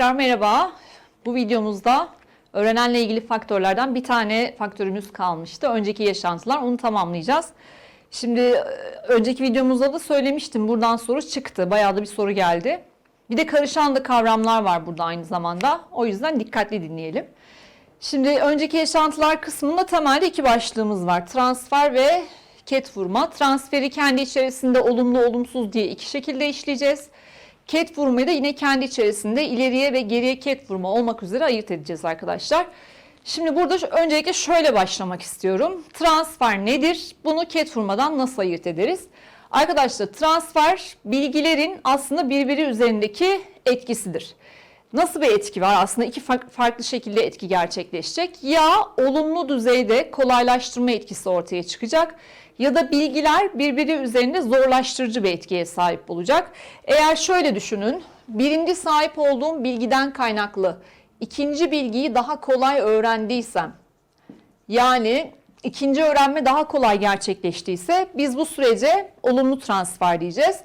Tekrar merhaba. Bu videomuzda öğrenenle ilgili faktörlerden bir tane faktörümüz kalmıştı. Önceki yaşantılar onu tamamlayacağız. Şimdi e, önceki videomuzda da söylemiştim. Buradan soru çıktı. Bayağı da bir soru geldi. Bir de karışan da kavramlar var burada aynı zamanda. O yüzden dikkatli dinleyelim. Şimdi önceki yaşantılar kısmında temelde iki başlığımız var. Transfer ve ket vurma. Transferi kendi içerisinde olumlu olumsuz diye iki şekilde işleyeceğiz. Ket vurmayı da yine kendi içerisinde ileriye ve geriye ket vurma olmak üzere ayırt edeceğiz arkadaşlar. Şimdi burada öncelikle şöyle başlamak istiyorum. Transfer nedir? Bunu ket vurmadan nasıl ayırt ederiz? Arkadaşlar transfer bilgilerin aslında birbiri üzerindeki etkisidir. Nasıl bir etki var? Aslında iki fa- farklı şekilde etki gerçekleşecek. Ya olumlu düzeyde kolaylaştırma etkisi ortaya çıkacak ya da bilgiler birbiri üzerinde zorlaştırıcı bir etkiye sahip olacak. Eğer şöyle düşünün, birinci sahip olduğum bilgiden kaynaklı ikinci bilgiyi daha kolay öğrendiysem, yani ikinci öğrenme daha kolay gerçekleştiyse biz bu sürece olumlu transfer diyeceğiz.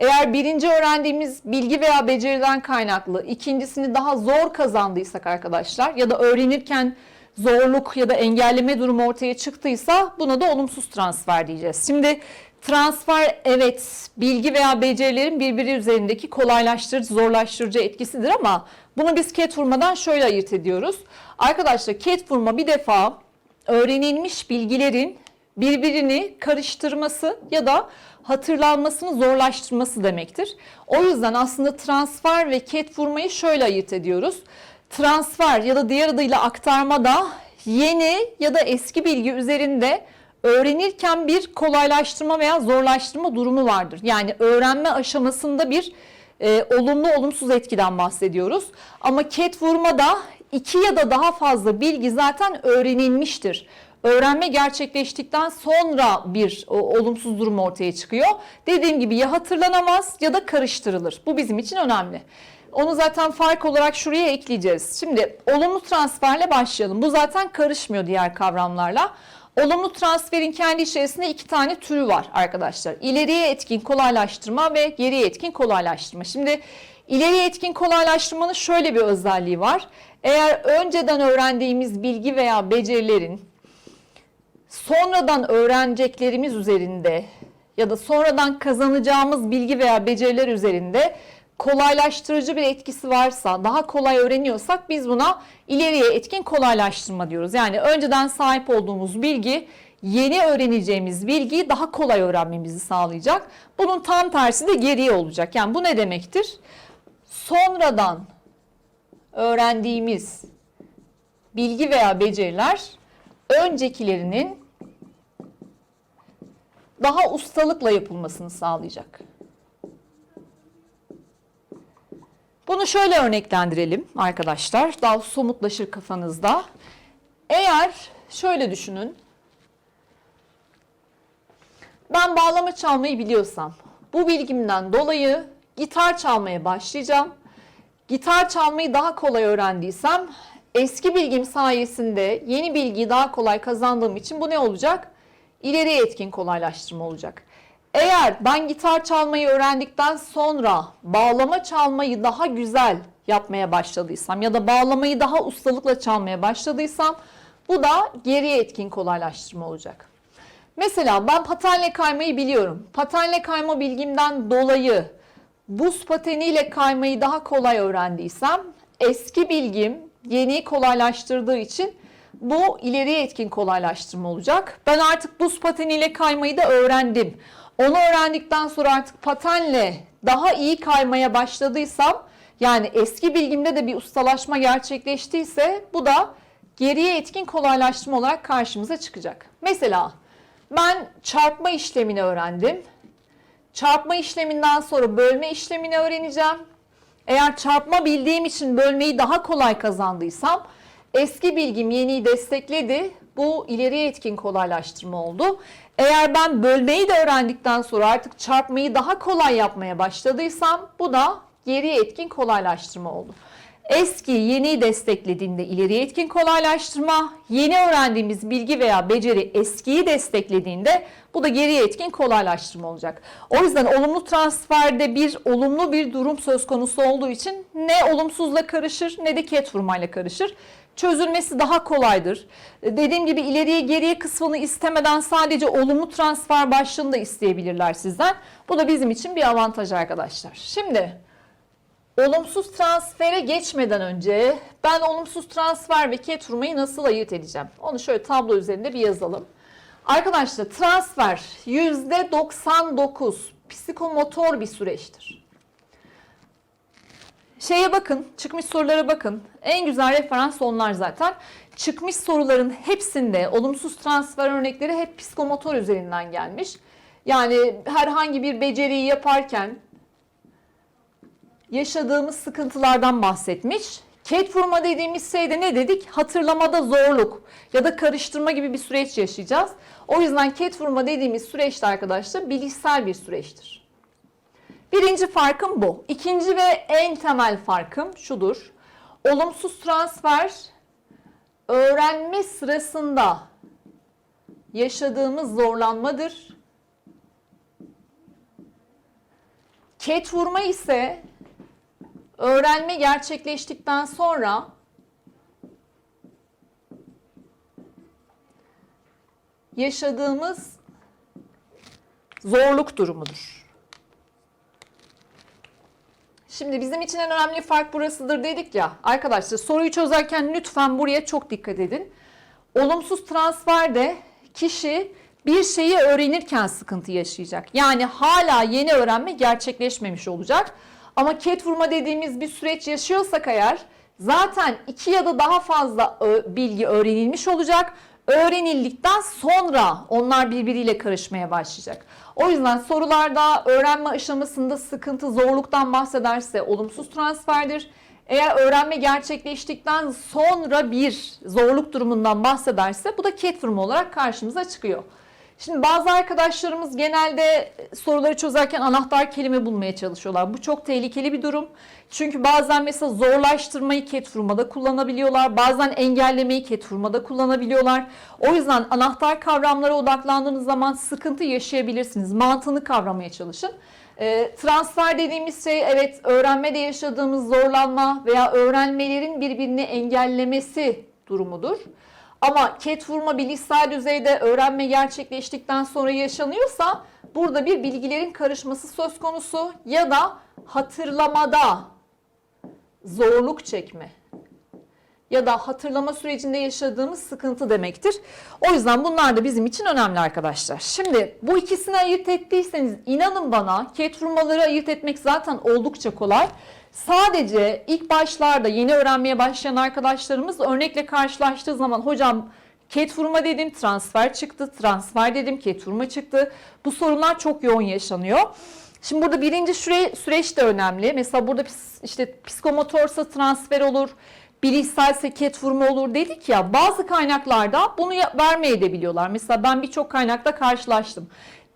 Eğer birinci öğrendiğimiz bilgi veya beceriden kaynaklı ikincisini daha zor kazandıysak arkadaşlar ya da öğrenirken zorluk ya da engelleme durumu ortaya çıktıysa buna da olumsuz transfer diyeceğiz. Şimdi transfer evet bilgi veya becerilerin birbiri üzerindeki kolaylaştırıcı, zorlaştırıcı etkisidir ama bunu biz ket vurmadan şöyle ayırt ediyoruz. Arkadaşlar ket vurma bir defa öğrenilmiş bilgilerin birbirini karıştırması ya da hatırlanmasını zorlaştırması demektir. O yüzden aslında transfer ve ket vurmayı şöyle ayırt ediyoruz. Transfer ya da diğer adıyla aktarma da yeni ya da eski bilgi üzerinde öğrenirken bir kolaylaştırma veya zorlaştırma durumu vardır. Yani öğrenme aşamasında bir e, olumlu olumsuz etkiden bahsediyoruz. Ama ket vurmada iki ya da daha fazla bilgi zaten öğrenilmiştir. Öğrenme gerçekleştikten sonra bir olumsuz durum ortaya çıkıyor. Dediğim gibi ya hatırlanamaz ya da karıştırılır. Bu bizim için önemli. Onu zaten fark olarak şuraya ekleyeceğiz. Şimdi olumlu transferle başlayalım. Bu zaten karışmıyor diğer kavramlarla. Olumlu transferin kendi içerisinde iki tane türü var arkadaşlar. İleriye etkin kolaylaştırma ve geriye etkin kolaylaştırma. Şimdi ileriye etkin kolaylaştırmanın şöyle bir özelliği var. Eğer önceden öğrendiğimiz bilgi veya becerilerin sonradan öğreneceklerimiz üzerinde ya da sonradan kazanacağımız bilgi veya beceriler üzerinde kolaylaştırıcı bir etkisi varsa, daha kolay öğreniyorsak biz buna ileriye etkin kolaylaştırma diyoruz. Yani önceden sahip olduğumuz bilgi yeni öğreneceğimiz bilgiyi daha kolay öğrenmemizi sağlayacak. Bunun tam tersi de geriye olacak. Yani bu ne demektir? Sonradan öğrendiğimiz bilgi veya beceriler öncekilerinin daha ustalıkla yapılmasını sağlayacak. Bunu şöyle örneklendirelim arkadaşlar. Daha somutlaşır kafanızda. Eğer şöyle düşünün. Ben bağlama çalmayı biliyorsam, bu bilgimden dolayı gitar çalmaya başlayacağım. Gitar çalmayı daha kolay öğrendiysem, eski bilgim sayesinde yeni bilgiyi daha kolay kazandığım için bu ne olacak? İleriye etkin kolaylaştırma olacak. Eğer ben gitar çalmayı öğrendikten sonra bağlama çalmayı daha güzel yapmaya başladıysam ya da bağlamayı daha ustalıkla çalmaya başladıysam bu da geriye etkin kolaylaştırma olacak. Mesela ben patenle kaymayı biliyorum. Patenle kayma bilgimden dolayı buz pateniyle kaymayı daha kolay öğrendiysem eski bilgim yeni kolaylaştırdığı için bu ileriye etkin kolaylaştırma olacak. Ben artık buz pateniyle kaymayı da öğrendim. Onu öğrendikten sonra artık patenle daha iyi kaymaya başladıysam yani eski bilgimde de bir ustalaşma gerçekleştiyse bu da geriye etkin kolaylaştırma olarak karşımıza çıkacak. Mesela ben çarpma işlemini öğrendim. Çarpma işleminden sonra bölme işlemini öğreneceğim. Eğer çarpma bildiğim için bölmeyi daha kolay kazandıysam eski bilgim yeniyi destekledi. Bu ileriye etkin kolaylaştırma oldu. Eğer ben bölmeyi de öğrendikten sonra artık çarpmayı daha kolay yapmaya başladıysam bu da geriye etkin kolaylaştırma oldu. Eski yeniyi desteklediğinde ileriye etkin kolaylaştırma, yeni öğrendiğimiz bilgi veya beceri eskiyi desteklediğinde bu da geriye etkin kolaylaştırma olacak. O yüzden olumlu transferde bir olumlu bir durum söz konusu olduğu için ne olumsuzla karışır ne de ket vurmayla karışır. Çözülmesi daha kolaydır. Dediğim gibi ileriye geriye kısmını istemeden sadece olumlu transfer başlığını da isteyebilirler sizden. Bu da bizim için bir avantaj arkadaşlar. Şimdi olumsuz transfere geçmeden önce ben olumsuz transfer ve ket vurmayı nasıl ayırt edeceğim? Onu şöyle tablo üzerinde bir yazalım. Arkadaşlar transfer %99 psikomotor bir süreçtir. Şeye bakın, çıkmış sorulara bakın. En güzel referans onlar zaten. Çıkmış soruların hepsinde olumsuz transfer örnekleri hep psikomotor üzerinden gelmiş. Yani herhangi bir beceriyi yaparken yaşadığımız sıkıntılardan bahsetmiş. Ket vurma dediğimiz şeyde ne dedik? Hatırlamada zorluk ya da karıştırma gibi bir süreç yaşayacağız. O yüzden ket vurma dediğimiz süreçte arkadaşlar bilişsel bir süreçtir. Birinci farkım bu. İkinci ve en temel farkım şudur. Olumsuz transfer öğrenme sırasında yaşadığımız zorlanmadır. Ket vurma ise öğrenme gerçekleştikten sonra yaşadığımız zorluk durumudur. Şimdi bizim için en önemli fark burasıdır dedik ya. Arkadaşlar soruyu çözerken lütfen buraya çok dikkat edin. Olumsuz transferde kişi bir şeyi öğrenirken sıkıntı yaşayacak. Yani hala yeni öğrenme gerçekleşmemiş olacak. Ama ket vurma dediğimiz bir süreç yaşıyorsak eğer zaten iki ya da daha fazla bilgi öğrenilmiş olacak. Öğrenildikten sonra onlar birbiriyle karışmaya başlayacak. O yüzden sorularda öğrenme aşamasında sıkıntı, zorluktan bahsederse olumsuz transferdir. Eğer öğrenme gerçekleştikten sonra bir zorluk durumundan bahsederse bu da ket vurma olarak karşımıza çıkıyor. Şimdi bazı arkadaşlarımız genelde soruları çözerken anahtar kelime bulmaya çalışıyorlar. Bu çok tehlikeli bir durum. Çünkü bazen mesela zorlaştırmayı ket vurmada kullanabiliyorlar. Bazen engellemeyi ket vurmada kullanabiliyorlar. O yüzden anahtar kavramlara odaklandığınız zaman sıkıntı yaşayabilirsiniz. Mantığını kavramaya çalışın. E, transfer dediğimiz şey evet öğrenmede yaşadığımız zorlanma veya öğrenmelerin birbirini engellemesi durumudur. Ama ket vurma bilişsel düzeyde öğrenme gerçekleştikten sonra yaşanıyorsa burada bir bilgilerin karışması söz konusu ya da hatırlamada zorluk çekme ya da hatırlama sürecinde yaşadığımız sıkıntı demektir. O yüzden bunlar da bizim için önemli arkadaşlar. Şimdi bu ikisini ayırt ettiyseniz inanın bana ket vurmaları ayırt etmek zaten oldukça kolay. Sadece ilk başlarda yeni öğrenmeye başlayan arkadaşlarımız örnekle karşılaştığı zaman hocam ket vurma dedim transfer çıktı, transfer dedim ket vurma çıktı. Bu sorunlar çok yoğun yaşanıyor. Şimdi burada birinci süre, süreç de önemli. Mesela burada işte psikomotorsa transfer olur, bilişselse ket vurma olur dedik ya. Bazı kaynaklarda bunu vermeye de biliyorlar. Mesela ben birçok kaynakta karşılaştım.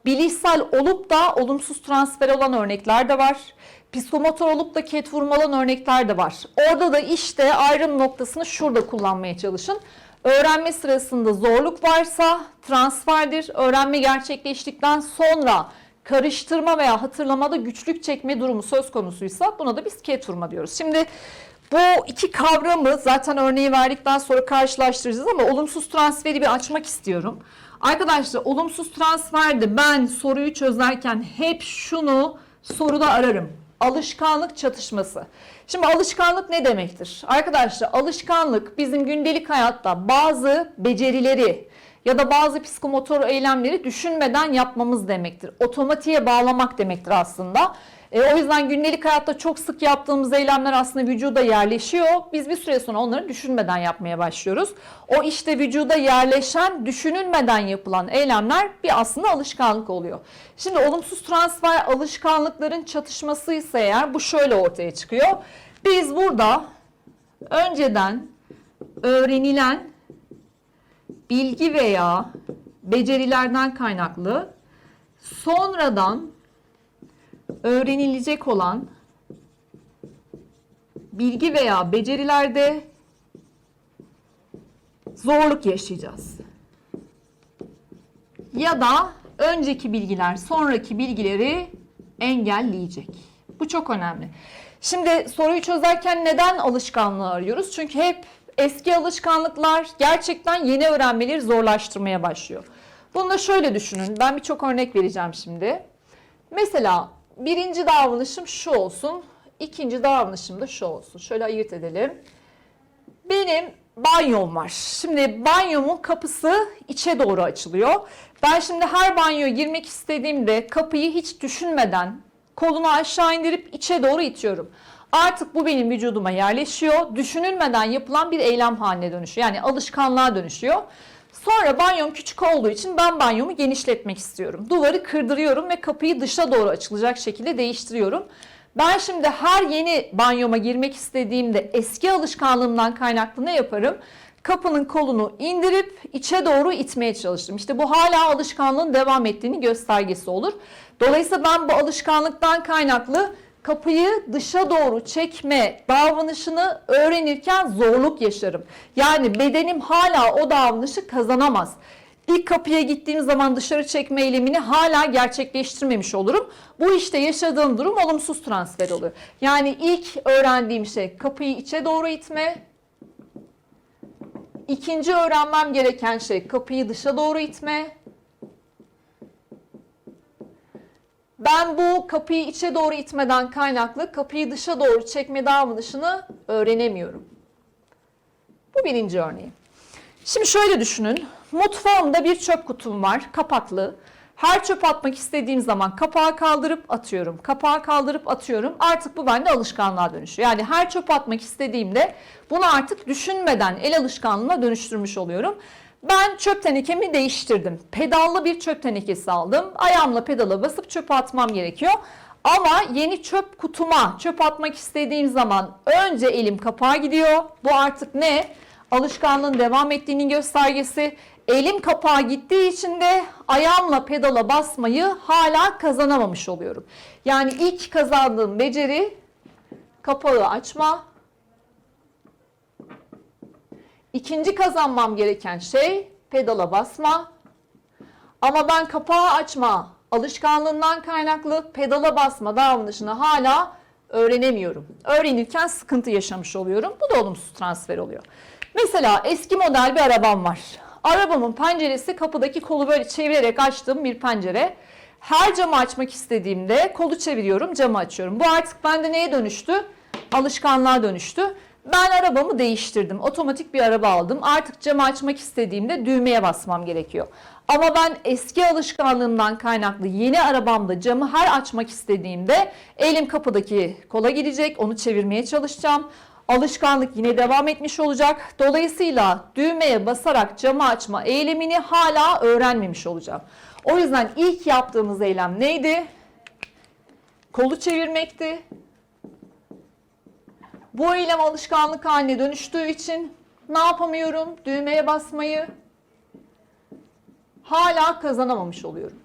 Bilişsel olup da olumsuz transfer olan örnekler de var. Psikomotor olup da ket vurmalan örnekler de var. Orada da işte ayrım noktasını şurada kullanmaya çalışın. Öğrenme sırasında zorluk varsa transferdir. Öğrenme gerçekleştikten sonra karıştırma veya hatırlamada güçlük çekme durumu söz konusuysa buna da biz ket vurma diyoruz. Şimdi bu iki kavramı zaten örneği verdikten sonra karşılaştıracağız ama olumsuz transferi bir açmak istiyorum. Arkadaşlar olumsuz transferde ben soruyu çözerken hep şunu soruda ararım alışkanlık çatışması. Şimdi alışkanlık ne demektir? Arkadaşlar alışkanlık bizim gündelik hayatta bazı becerileri ya da bazı psikomotor eylemleri düşünmeden yapmamız demektir. Otomatiğe bağlamak demektir aslında. E, o yüzden gündelik hayatta çok sık yaptığımız eylemler aslında vücuda yerleşiyor. Biz bir süre sonra onları düşünmeden yapmaya başlıyoruz. O işte vücuda yerleşen, düşünülmeden yapılan eylemler bir aslında alışkanlık oluyor. Şimdi olumsuz transfer alışkanlıkların çatışması ise eğer bu şöyle ortaya çıkıyor. Biz burada önceden öğrenilen bilgi veya becerilerden kaynaklı sonradan öğrenilecek olan bilgi veya becerilerde zorluk yaşayacağız. Ya da önceki bilgiler sonraki bilgileri engelleyecek. Bu çok önemli. Şimdi soruyu çözerken neden alışkanlığı arıyoruz? Çünkü hep eski alışkanlıklar gerçekten yeni öğrenmeleri zorlaştırmaya başlıyor. Bunu da şöyle düşünün. Ben birçok örnek vereceğim şimdi. Mesela birinci davranışım şu olsun. ikinci davranışım da şu olsun. Şöyle ayırt edelim. Benim banyom var. Şimdi banyomun kapısı içe doğru açılıyor. Ben şimdi her banyoya girmek istediğimde kapıyı hiç düşünmeden kolunu aşağı indirip içe doğru itiyorum. Artık bu benim vücuduma yerleşiyor. Düşünülmeden yapılan bir eylem haline dönüşüyor. Yani alışkanlığa dönüşüyor. Sonra banyom küçük olduğu için ben banyomu genişletmek istiyorum. Duvarı kırdırıyorum ve kapıyı dışa doğru açılacak şekilde değiştiriyorum. Ben şimdi her yeni banyoma girmek istediğimde eski alışkanlığımdan kaynaklı ne yaparım? Kapının kolunu indirip içe doğru itmeye çalıştım. İşte bu hala alışkanlığın devam ettiğini göstergesi olur. Dolayısıyla ben bu alışkanlıktan kaynaklı kapıyı dışa doğru çekme davranışını öğrenirken zorluk yaşarım. Yani bedenim hala o davranışı kazanamaz. İlk kapıya gittiğim zaman dışarı çekme eylemini hala gerçekleştirmemiş olurum. Bu işte yaşadığım durum olumsuz transfer oluyor. Yani ilk öğrendiğim şey kapıyı içe doğru itme. İkinci öğrenmem gereken şey kapıyı dışa doğru itme. Ben bu kapıyı içe doğru itmeden kaynaklı kapıyı dışa doğru çekme davranışını öğrenemiyorum. Bu birinci örneği. Şimdi şöyle düşünün. Mutfağımda bir çöp kutum var, kapaklı. Her çöp atmak istediğim zaman kapağı kaldırıp atıyorum. Kapağı kaldırıp atıyorum. Artık bu bende alışkanlığa dönüşüyor. Yani her çöp atmak istediğimde bunu artık düşünmeden el alışkanlığına dönüştürmüş oluyorum. Ben çöp tenekemi değiştirdim. Pedallı bir çöp tenekesi aldım. Ayağımla pedala basıp çöpe atmam gerekiyor. Ama yeni çöp kutuma çöp atmak istediğim zaman önce elim kapağa gidiyor. Bu artık ne? Alışkanlığın devam ettiğinin göstergesi. Elim kapağa gittiği için de ayağımla pedala basmayı hala kazanamamış oluyorum. Yani ilk kazandığım beceri kapağı açma. İkinci kazanmam gereken şey pedala basma. Ama ben kapağı açma alışkanlığından kaynaklı pedala basma davranışını hala öğrenemiyorum. Öğrenirken sıkıntı yaşamış oluyorum. Bu da olumsuz transfer oluyor. Mesela eski model bir arabam var. Arabamın penceresi kapıdaki kolu böyle çevirerek açtığım bir pencere. Her camı açmak istediğimde kolu çeviriyorum, camı açıyorum. Bu artık bende neye dönüştü? Alışkanlığa dönüştü. Ben arabamı değiştirdim. Otomatik bir araba aldım. Artık camı açmak istediğimde düğmeye basmam gerekiyor. Ama ben eski alışkanlığımdan kaynaklı yeni arabamda camı her açmak istediğimde elim kapıdaki kola gidecek. Onu çevirmeye çalışacağım. Alışkanlık yine devam etmiş olacak. Dolayısıyla düğmeye basarak camı açma eylemini hala öğrenmemiş olacağım. O yüzden ilk yaptığımız eylem neydi? Kolu çevirmekti. Bu eylem alışkanlık haline dönüştüğü için ne yapamıyorum? Düğmeye basmayı hala kazanamamış oluyorum.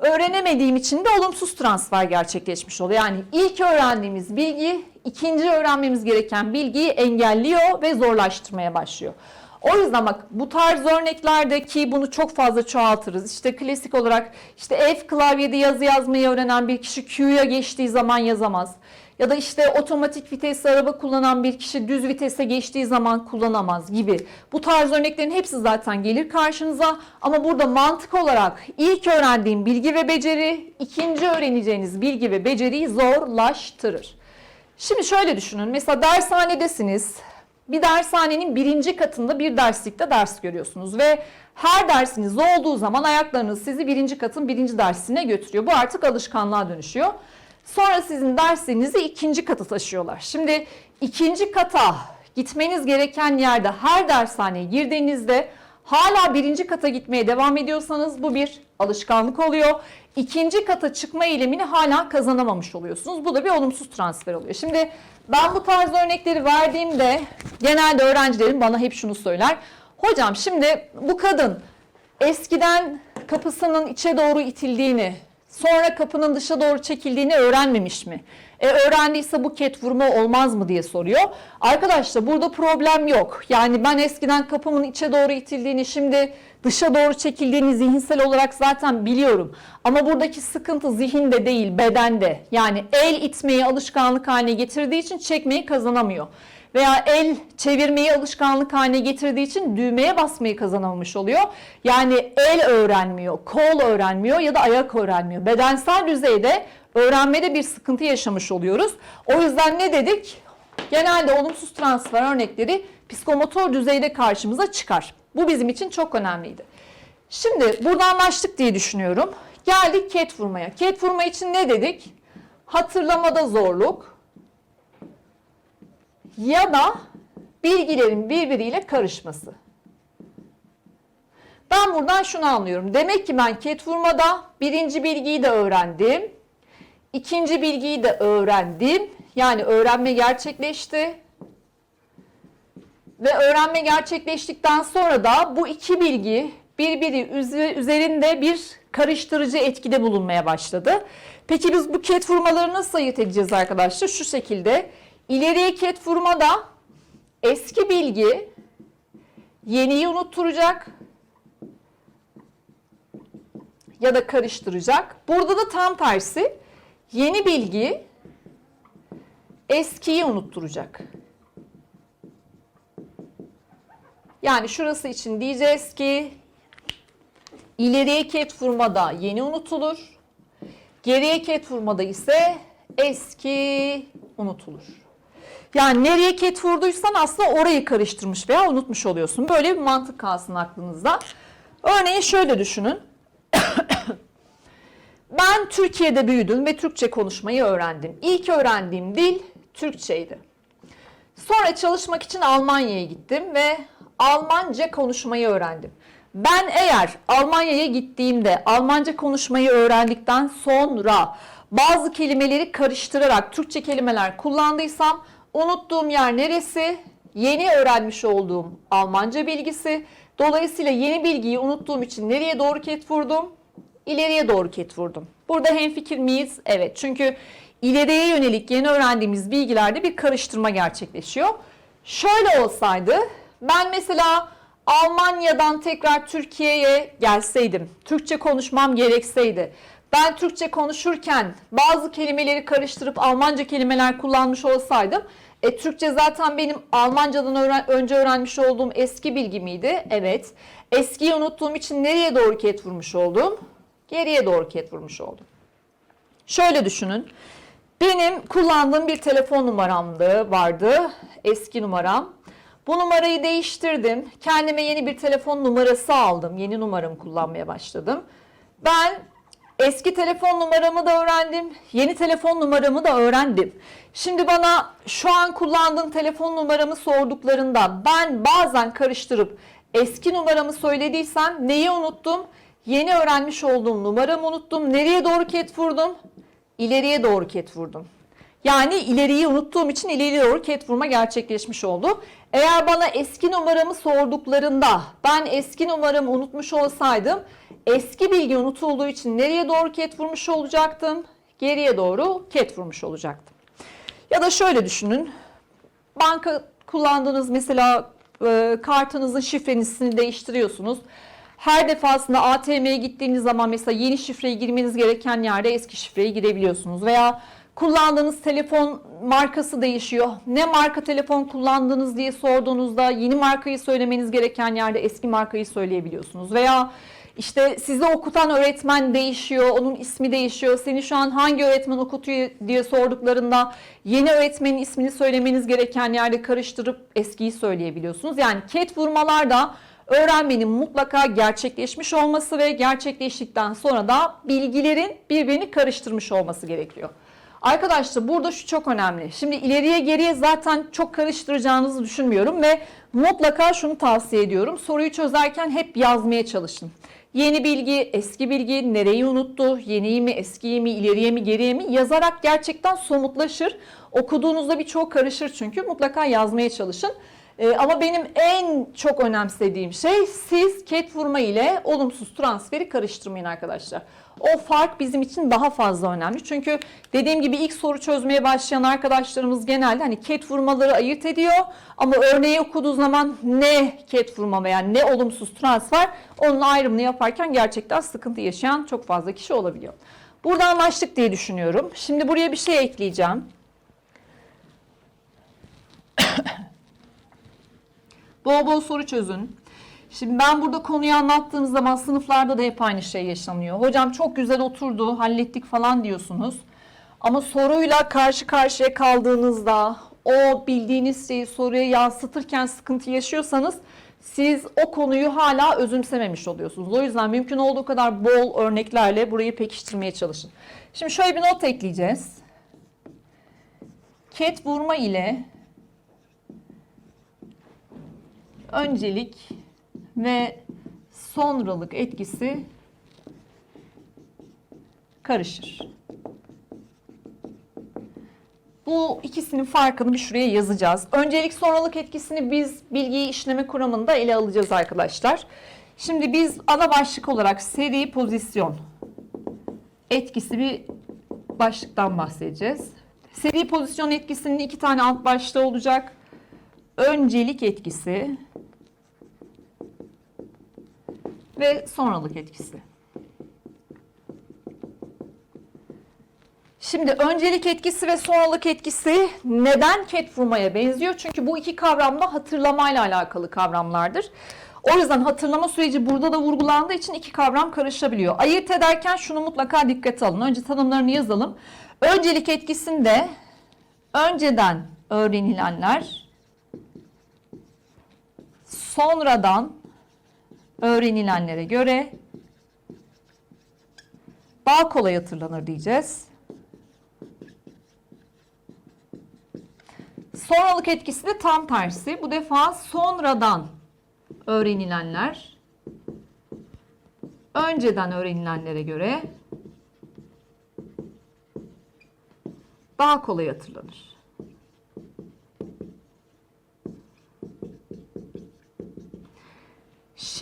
Öğrenemediğim için de olumsuz transfer gerçekleşmiş oluyor. Yani ilk öğrendiğimiz bilgi ikinci öğrenmemiz gereken bilgiyi engelliyor ve zorlaştırmaya başlıyor. O yüzden bak bu tarz örneklerdeki bunu çok fazla çoğaltırız. İşte klasik olarak işte F klavyede yazı yazmayı öğrenen bir kişi Q'ya geçtiği zaman yazamaz. Ya da işte otomatik vitesli araba kullanan bir kişi düz vitese geçtiği zaman kullanamaz gibi. Bu tarz örneklerin hepsi zaten gelir karşınıza. Ama burada mantık olarak ilk öğrendiğim bilgi ve beceri, ikinci öğreneceğiniz bilgi ve beceriyi zorlaştırır. Şimdi şöyle düşünün. Mesela dershanedesiniz. Bir dershanenin birinci katında bir derslikte ders görüyorsunuz ve her dersiniz olduğu zaman ayaklarınız sizi birinci katın birinci dersine götürüyor. Bu artık alışkanlığa dönüşüyor. Sonra sizin derslerinizi ikinci kata taşıyorlar. Şimdi ikinci kata gitmeniz gereken yerde her dershaneye girdiğinizde hala birinci kata gitmeye devam ediyorsanız bu bir alışkanlık oluyor. İkinci kata çıkma eylemini hala kazanamamış oluyorsunuz. Bu da bir olumsuz transfer oluyor. Şimdi ben bu tarz örnekleri verdiğimde genelde öğrencilerim bana hep şunu söyler. Hocam şimdi bu kadın eskiden kapısının içe doğru itildiğini Sonra kapının dışa doğru çekildiğini öğrenmemiş mi? E öğrendiyse bu ket vurma olmaz mı diye soruyor. Arkadaşlar burada problem yok. Yani ben eskiden kapımın içe doğru itildiğini şimdi dışa doğru çekildiğini zihinsel olarak zaten biliyorum. Ama buradaki sıkıntı zihinde değil bedende. Yani el itmeyi alışkanlık haline getirdiği için çekmeyi kazanamıyor. Veya el çevirmeyi alışkanlık haline getirdiği için düğmeye basmayı kazanamamış oluyor. Yani el öğrenmiyor, kol öğrenmiyor ya da ayak öğrenmiyor. Bedensel düzeyde öğrenmede bir sıkıntı yaşamış oluyoruz. O yüzden ne dedik? Genelde olumsuz transfer örnekleri psikomotor düzeyde karşımıza çıkar. Bu bizim için çok önemliydi. Şimdi burada anlaştık diye düşünüyorum. Geldik ket vurmaya. Ket vurma için ne dedik? Hatırlamada zorluk ya da bilgilerin birbiriyle karışması. Ben buradan şunu anlıyorum. Demek ki ben ket vurmada birinci bilgiyi de öğrendim. ikinci bilgiyi de öğrendim. Yani öğrenme gerçekleşti. Ve öğrenme gerçekleştikten sonra da bu iki bilgi birbiri üze- üzerinde bir karıştırıcı etkide bulunmaya başladı. Peki biz bu ket vurmaları nasıl ayırt edeceğiz arkadaşlar? Şu şekilde ileriye ket vurmada eski bilgi yeniyi unutturacak ya da karıştıracak. Burada da tam tersi yeni bilgi eskiyi unutturacak. Yani şurası için diyeceğiz ki ileriye ket vurmada yeni unutulur. Geriye ket vurmada ise eski unutulur. Yani nereye ket vurduysan aslında orayı karıştırmış veya unutmuş oluyorsun. Böyle bir mantık kalsın aklınızda. Örneğin şöyle düşünün. ben Türkiye'de büyüdüm ve Türkçe konuşmayı öğrendim. İlk öğrendiğim dil Türkçeydi. Sonra çalışmak için Almanya'ya gittim ve Almanca konuşmayı öğrendim. Ben eğer Almanya'ya gittiğimde Almanca konuşmayı öğrendikten sonra bazı kelimeleri karıştırarak Türkçe kelimeler kullandıysam unuttuğum yer neresi? Yeni öğrenmiş olduğum Almanca bilgisi. Dolayısıyla yeni bilgiyi unuttuğum için nereye doğru ket vurdum? İleriye doğru ket vurdum. Burada hemfikir miyiz? Evet. Çünkü ileriye yönelik yeni öğrendiğimiz bilgilerde bir karıştırma gerçekleşiyor. Şöyle olsaydı ben mesela Almanya'dan tekrar Türkiye'ye gelseydim, Türkçe konuşmam gerekseydi, ben Türkçe konuşurken bazı kelimeleri karıştırıp Almanca kelimeler kullanmış olsaydım, e, Türkçe zaten benim Almancadan öğren- önce öğrenmiş olduğum eski bilgi miydi? Evet. Eskiyi unuttuğum için nereye doğru ket vurmuş oldum? Geriye doğru ket vurmuş oldum. Şöyle düşünün. Benim kullandığım bir telefon numaramdı, vardı. Eski numaram. Bu numarayı değiştirdim. Kendime yeni bir telefon numarası aldım. Yeni numaramı kullanmaya başladım. Ben eski telefon numaramı da öğrendim. Yeni telefon numaramı da öğrendim. Şimdi bana şu an kullandığım telefon numaramı sorduklarında ben bazen karıştırıp eski numaramı söylediysem neyi unuttum? Yeni öğrenmiş olduğum numaramı unuttum. Nereye doğru ket vurdum? İleriye doğru ket vurdum. Yani ileriyi unuttuğum için ileriye doğru ket vurma gerçekleşmiş oldu. Eğer bana eski numaramı sorduklarında ben eski numaramı unutmuş olsaydım eski bilgi unutulduğu için nereye doğru ket vurmuş olacaktım? Geriye doğru ket vurmuş olacaktım. Ya da şöyle düşünün. Banka kullandığınız mesela e, kartınızın şifresini değiştiriyorsunuz. Her defasında ATM'ye gittiğiniz zaman mesela yeni şifreyi girmeniz gereken yerde eski şifreyi girebiliyorsunuz. Veya kullandığınız telefon markası değişiyor. Ne marka telefon kullandınız diye sorduğunuzda yeni markayı söylemeniz gereken yerde eski markayı söyleyebiliyorsunuz. Veya işte sizi okutan öğretmen değişiyor, onun ismi değişiyor. Seni şu an hangi öğretmen okutuyor diye sorduklarında yeni öğretmenin ismini söylemeniz gereken yerde karıştırıp eskiyi söyleyebiliyorsunuz. Yani ket vurmalar da öğrenmenin mutlaka gerçekleşmiş olması ve gerçekleştikten sonra da bilgilerin birbirini karıştırmış olması gerekiyor. Arkadaşlar burada şu çok önemli. Şimdi ileriye geriye zaten çok karıştıracağınızı düşünmüyorum ve mutlaka şunu tavsiye ediyorum. Soruyu çözerken hep yazmaya çalışın. Yeni bilgi, eski bilgi, nereyi unuttu, yeniyi mi, eskiyi mi, ileriye mi, geriye mi yazarak gerçekten somutlaşır. Okuduğunuzda birçok karışır çünkü mutlaka yazmaya çalışın. Ee, ama benim en çok önemsediğim şey siz ket vurma ile olumsuz transferi karıştırmayın arkadaşlar. O fark bizim için daha fazla önemli. Çünkü dediğim gibi ilk soru çözmeye başlayan arkadaşlarımız genelde hani ket vurmaları ayırt ediyor. Ama örneği okuduğu zaman ne ket vurma veya ne olumsuz transfer onun ayrımını yaparken gerçekten sıkıntı yaşayan çok fazla kişi olabiliyor. Burada anlaştık diye düşünüyorum. Şimdi buraya bir şey ekleyeceğim. Bol bol soru çözün. Şimdi ben burada konuyu anlattığım zaman sınıflarda da hep aynı şey yaşanıyor. Hocam çok güzel oturdu, hallettik falan diyorsunuz. Ama soruyla karşı karşıya kaldığınızda o bildiğiniz şeyi soruya yansıtırken sıkıntı yaşıyorsanız siz o konuyu hala özümsememiş oluyorsunuz. O yüzden mümkün olduğu kadar bol örneklerle burayı pekiştirmeye çalışın. Şimdi şöyle bir not ekleyeceğiz. Ket vurma ile öncelik ve sonralık etkisi karışır. Bu ikisinin farkını bir şuraya yazacağız. Öncelik sonralık etkisini biz bilgiyi işleme kuramında ele alacağız arkadaşlar. Şimdi biz ana başlık olarak seri pozisyon etkisi bir başlıktan bahsedeceğiz. Seri pozisyon etkisinin iki tane alt başlığı olacak. Öncelik etkisi ve sonralık etkisi. Şimdi öncelik etkisi ve sonralık etkisi neden ket vurmaya benziyor? Çünkü bu iki kavram da hatırlamayla alakalı kavramlardır. O yüzden hatırlama süreci burada da vurgulandığı için iki kavram karışabiliyor. Ayırt ederken şunu mutlaka dikkate alın. Önce tanımlarını yazalım. Öncelik etkisinde önceden öğrenilenler sonradan öğrenilenlere göre daha kolay hatırlanır diyeceğiz. Sonralık etkisi de tam tersi. Bu defa sonradan öğrenilenler önceden öğrenilenlere göre daha kolay hatırlanır.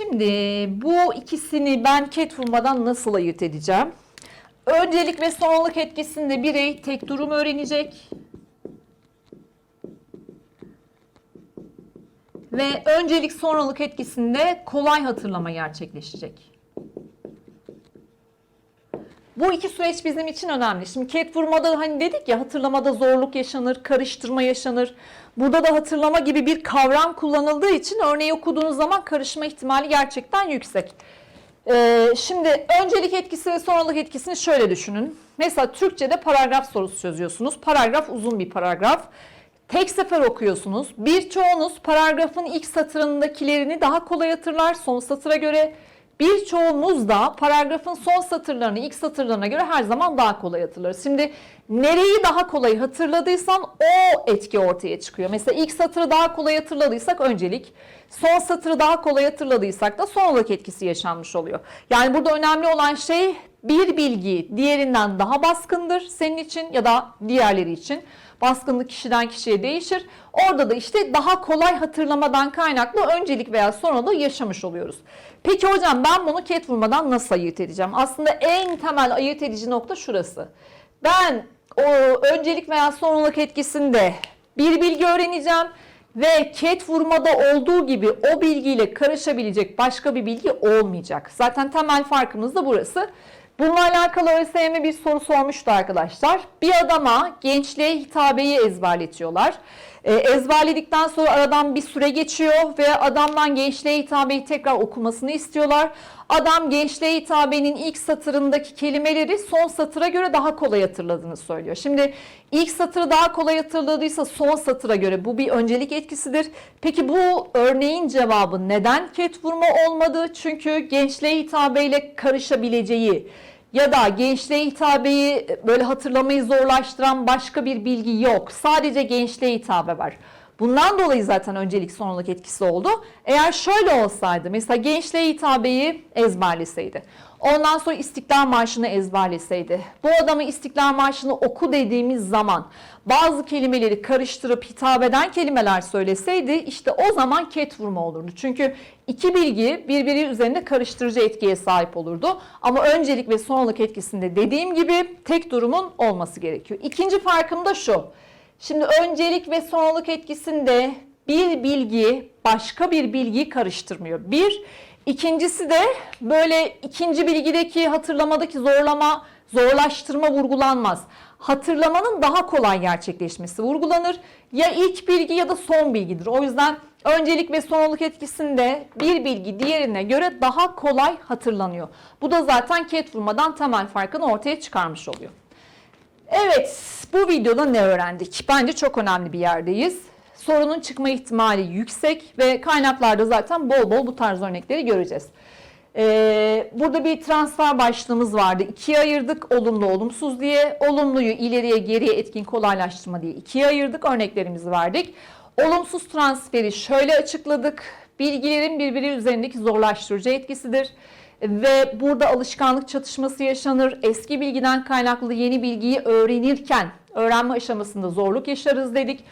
Şimdi bu ikisini ben ket vurmadan nasıl ayırt edeceğim? Öncelik ve sonralık etkisinde birey tek durum öğrenecek. Ve öncelik sonralık etkisinde kolay hatırlama gerçekleşecek. Bu iki süreç bizim için önemli. Şimdi ket vurmada hani dedik ya hatırlamada zorluk yaşanır, karıştırma yaşanır. Burada da hatırlama gibi bir kavram kullanıldığı için örneği okuduğunuz zaman karışma ihtimali gerçekten yüksek. Ee, şimdi öncelik etkisi ve sonralık etkisini şöyle düşünün. Mesela Türkçe'de paragraf sorusu çözüyorsunuz. Paragraf uzun bir paragraf. Tek sefer okuyorsunuz. Birçoğunuz paragrafın ilk satırındakilerini daha kolay hatırlar son satıra göre. Birçoğumuz da paragrafın son satırlarını ilk satırlarına göre her zaman daha kolay hatırlarız. Şimdi nereyi daha kolay hatırladıysan o etki ortaya çıkıyor. Mesela ilk satırı daha kolay hatırladıysak öncelik, son satırı daha kolay hatırladıysak da sonralık etkisi yaşanmış oluyor. Yani burada önemli olan şey bir bilgi diğerinden daha baskındır senin için ya da diğerleri için. Baskınlık kişiden kişiye değişir. Orada da işte daha kolay hatırlamadan kaynaklı öncelik veya sonralığı yaşamış oluyoruz. Peki hocam ben bunu ket vurmadan nasıl ayırt edeceğim? Aslında en temel ayırt edici nokta şurası. Ben o öncelik veya sonralık etkisinde bir bilgi öğreneceğim ve ket vurmada olduğu gibi o bilgiyle karışabilecek başka bir bilgi olmayacak. Zaten temel farkımız da burası. Bununla alakalı ÖSYM bir soru sormuştu arkadaşlar. Bir adama gençliğe hitabeyi ezberletiyorlar. E, ezberledikten sonra aradan bir süre geçiyor ve adamdan gençliğe hitabeyi tekrar okumasını istiyorlar. Adam gençliğe hitabenin ilk satırındaki kelimeleri son satıra göre daha kolay hatırladığını söylüyor. Şimdi ilk satırı daha kolay hatırladıysa son satıra göre bu bir öncelik etkisidir. Peki bu örneğin cevabı neden ket vurma olmadı? Çünkü gençliğe hitabeyle karışabileceği ya da gençliğe hitabeyi böyle hatırlamayı zorlaştıran başka bir bilgi yok. Sadece gençliğe hitabe var. Bundan dolayı zaten öncelik sonralık etkisi oldu. Eğer şöyle olsaydı mesela gençliğe hitabeyi ezberleseydi. Ondan sonra İstiklal Marşı'nı ezberleseydi. Bu adamı İstiklal Marşı'nı oku dediğimiz zaman bazı kelimeleri karıştırıp hitap eden kelimeler söyleseydi işte o zaman ket vurma olurdu. Çünkü iki bilgi birbiri üzerinde karıştırıcı etkiye sahip olurdu. Ama öncelik ve sonralık etkisinde dediğim gibi tek durumun olması gerekiyor. İkinci farkım da şu. Şimdi öncelik ve sonralık etkisinde bir bilgi başka bir bilgiyi karıştırmıyor. Bir, ikincisi de böyle ikinci bilgideki hatırlamadaki zorlama, zorlaştırma vurgulanmaz. Hatırlamanın daha kolay gerçekleşmesi vurgulanır. Ya ilk bilgi ya da son bilgidir. O yüzden öncelik ve sonralık etkisinde bir bilgi diğerine göre daha kolay hatırlanıyor. Bu da zaten ket vurmadan temel farkını ortaya çıkarmış oluyor. Evet, bu videoda ne öğrendik? Bence çok önemli bir yerdeyiz. Sorunun çıkma ihtimali yüksek ve kaynaklarda zaten bol bol bu tarz örnekleri göreceğiz. Ee, burada bir transfer başlığımız vardı. İkiye ayırdık olumlu olumsuz diye. Olumluyu ileriye geriye etkin kolaylaştırma diye ikiye ayırdık. Örneklerimizi verdik. Olumsuz transferi şöyle açıkladık. Bilgilerin birbiri üzerindeki zorlaştırıcı etkisidir ve burada alışkanlık çatışması yaşanır. Eski bilgiden kaynaklı yeni bilgiyi öğrenirken öğrenme aşamasında zorluk yaşarız dedik.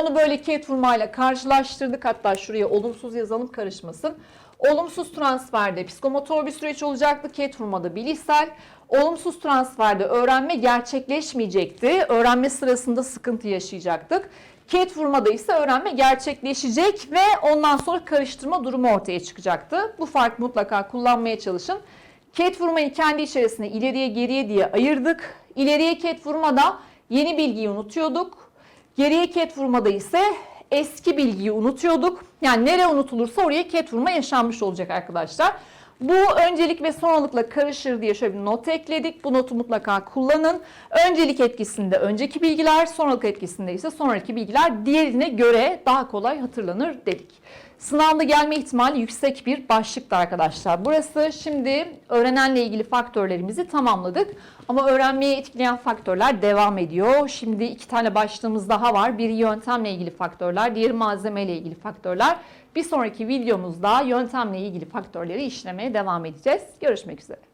Onu böyle ket vurmayla karşılaştırdık. Hatta şuraya olumsuz yazalım karışmasın. Olumsuz transferde psikomotor bir süreç olacaktı. Ket vurmada bilişsel. Olumsuz transferde öğrenme gerçekleşmeyecekti. Öğrenme sırasında sıkıntı yaşayacaktık. Ket vurmada ise öğrenme gerçekleşecek ve ondan sonra karıştırma durumu ortaya çıkacaktı. Bu fark mutlaka kullanmaya çalışın. Ket vurmayı kendi içerisinde ileriye geriye diye ayırdık. İleriye ket vurmada yeni bilgiyi unutuyorduk. Geriye ket vurmada ise eski bilgiyi unutuyorduk. Yani nereye unutulursa oraya ket vurma yaşanmış olacak arkadaşlar. Bu öncelik ve sonralıkla karışır diye şöyle bir not ekledik. Bu notu mutlaka kullanın. Öncelik etkisinde önceki bilgiler, sonralık etkisinde ise sonraki bilgiler diğerine göre daha kolay hatırlanır dedik. Sınavda gelme ihtimali yüksek bir başlıktı arkadaşlar. Burası şimdi öğrenenle ilgili faktörlerimizi tamamladık. Ama öğrenmeyi etkileyen faktörler devam ediyor. Şimdi iki tane başlığımız daha var. Biri yöntemle ilgili faktörler, diğeri malzemeyle ilgili faktörler. Bir sonraki videomuzda yöntemle ilgili faktörleri işlemeye devam edeceğiz. Görüşmek üzere.